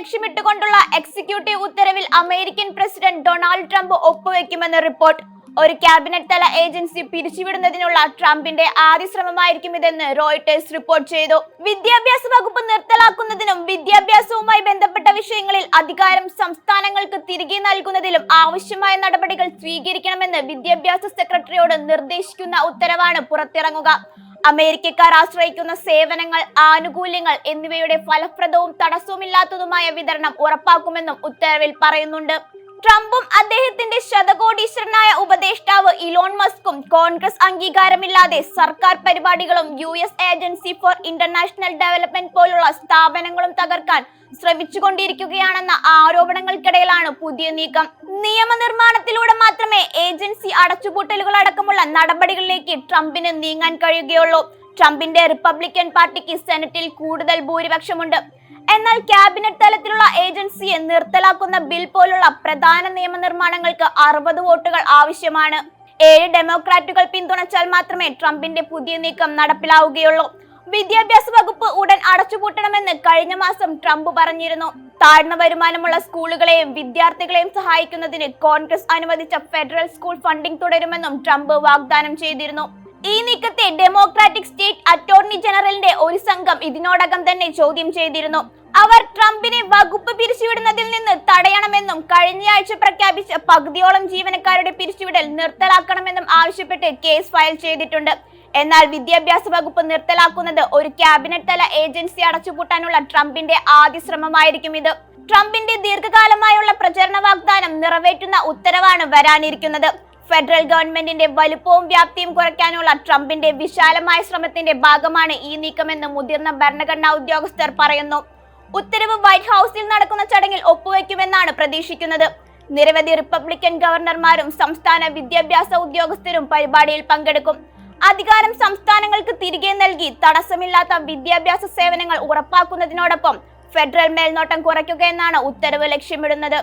ലക്ഷ്യമിട്ടുകൊണ്ടുള്ള executive ഉത്തരവിൽ American president Donald Trump ഒപ്പുവെക്കുമെന്ന് report. ഒരു ക്യാബിനറ്റ് തല ഏജൻസി പിരിച്ചുവിടുന്നതിനുള്ള ട്രംപിന്റെ ആദ്യ ശ്രമമായിരിക്കും ഇതെന്ന് റോയിട്ടേഴ്സ് റിപ്പോർട്ട് ചെയ്തു. വിദ്യാഭ്യാസ വകുപ്പ് നിർത്തലാക്കുന്നതിനും വിദ്യാഭ്യാസവുമായി ബന്ധപ്പെട്ട വിഷയങ്ങളിൽ അധികാരം സംസ്ഥാനങ്ങൾക്ക് തിരികെ നൽകുന്നതിലും ആവശ്യമായ നടപടികൾ സ്വീകരിക്കണമെന്ന് വിദ്യാഭ്യാസ സെക്രട്ടറിയോട് നിർദ്ദേശിക്കുന്ന ഉത്തരവാണ് പുറത്തിറങ്ങുക. അമേരിക്കക്കാർ ആശ്രയിക്കുന്ന സേവനങ്ങൾ ആനുകൂല്യങ്ങൾ എന്നിവയുടെ ഫലപ്രദവും തടസ്സവുമില്ലാത്തതുമായ വിതരണം ഉറപ്പാക്കുമെന്നും ഉത്തരവിൽ പറയുന്നുണ്ട്. ട്രംപും അദ്ദേഹത്തിന്റെ ശതകോടീശ്വരനായ ഉപദേഷ്ടാവ് ഇലോൺ മസ്കും കോൺഗ്രസ് അംഗീകാരമില്ലാതെ സർക്കാർ പരിപാടികളും U S agency for international development പോലുള്ള സ്ഥാപനങ്ങളും തകർക്കാൻ ശ്രമിച്ചുകൊണ്ടിരിക്കുകയാണെന്ന ആരോപണങ്ങൾക്കിടയിലാണ് പുതിയ നീക്കം. നിയമനിർമ്മാണത്തിലൂടെ മാത്രമേ ഏജൻസി അടച്ചുപൂട്ടലുകൾ അടക്കമുള്ള നടപടികളിലേക്ക് ട്രംപിന് നീങ്ങാൻ കഴിയുകയുള്ളൂ. ട്രംപിന്റെ റിപ്പബ്ലിക്കൻ പാർട്ടിക്ക് സെനറ്റിൽ കൂടുതൽ ഭൂരിപക്ഷമുണ്ട്. എന്നാൽ ക്യാബിനറ്റ് തലത്തിലുള്ള ഏജൻസിയെ നിർത്തലാക്കുന്ന ബിൽ പോലുള്ള പ്രധാന നിയമനിർമ്മാണങ്ങൾക്ക് അറുപത് വോട്ടുകൾ ആവശ്യമാണ്. ഏഴ് ഡെമോക്രാറ്റുകൾ പിന്തുണച്ചാൽ മാത്രമേ ട്രംപിന്റെ പുതിയ നീക്കം നടപ്പിലാവുകയുള്ളൂ. വിദ്യാഭ്യാസ വകുപ്പ് ഉടൻ അടച്ചുപൂട്ടണമെന്ന് കഴിഞ്ഞ മാസം ട്രംപ് പറഞ്ഞിരുന്നു. താഴ്ന്ന വരുമാനമുള്ള സ്കൂളുകളെയും വിദ്യാർത്ഥികളെയും സഹായിക്കുന്നതിന് കോൺഗ്രസ് അനുവദിച്ച ഫെഡറൽ സ്കൂൾ ഫണ്ടിംഗ് തുടരുമെന്നും ട്രംപ് വാഗ്ദാനം ചെയ്തിരുന്നു. ഈ നീക്കത്തെ ഡെമോക്രാറ്റിക് സ്റ്റേറ്റ് അറ്റോർണി ജനറലിന്റെ ഒരു സംഘം ഇതിനോടകം തന്നെ ചോദ്യം ചെയ്തിരുന്നു. അവർ ട്രംപിനെ വകുപ്പ് പിരിച്ചുവിടുന്നതിൽ നിന്ന് തടയണമെന്നും കഴിഞ്ഞയാഴ്ച പ്രഖ്യാപിച്ച പകുതിയോളം ജീവനക്കാരുടെ പിരിച്ചുവിടൽ നിർത്തലാക്കണമെന്നും ആവശ്യപ്പെട്ട് കേസ് ഫയൽ ചെയ്തിട്ടുണ്ട്. എന്നാൽ വിദ്യാഭ്യാസ വകുപ്പ് നിർത്തലാക്കുന്നത് ഒരു ക്യാബിനറ്റ് തല ഏജൻസി അടച്ചുപൂട്ടാനുള്ള ട്രംപിന്റെ ആദ്യ ശ്രമമായിരിക്കും ഇത്. ട്രംപിന്റെ ദീർഘകാലമായുള്ള പ്രചരണ വാഗ്ദാനം നിറവേറ്റുന്ന ഉത്തരവാണ് വരാനിരിക്കുന്നത്. ഫെഡറൽ ഗവൺമെന്റിന്റെ വലുപ്പവും വ്യാപ്തിയും കുറയ്ക്കാനുള്ള ട്രംപിന്റെ വിശാലമായ ശ്രമത്തിന്റെ ഭാഗമാണ് ഈ നീക്കമെന്ന് മുതിർന്ന ഭരണഘടനാ ഉദ്യോഗസ്ഥർ പറയുന്നു. ഉത്തരവ് വൈറ്റ് ഹൗസിൽ നടക്കുന്ന ചടങ്ങിൽ ഒപ്പുവെക്കുമെന്നാണ് പ്രതീക്ഷിക്കുന്നത്. നിരവധി റിപ്പബ്ലിക്കൻ ഗവർണർമാരും സംസ്ഥാന വിദ്യാഭ്യാസ ഉദ്യോഗസ്ഥരും പരിപാടിയിൽ പങ്കെടുക്കും. അധികാരം സംസ്ഥാനങ്ങൾക്ക് തിരികെ നൽകി തടസ്സമില്ലാത്ത വിദ്യാഭ്യാസ സേവനങ്ങൾ ഉറപ്പാക്കുന്നതിനോടൊപ്പം ഫെഡറൽ മേൽനോട്ടം കുറയ്ക്കുക എന്നാണ് ഉത്തരവ് ലക്ഷ്യമിടുന്നത്.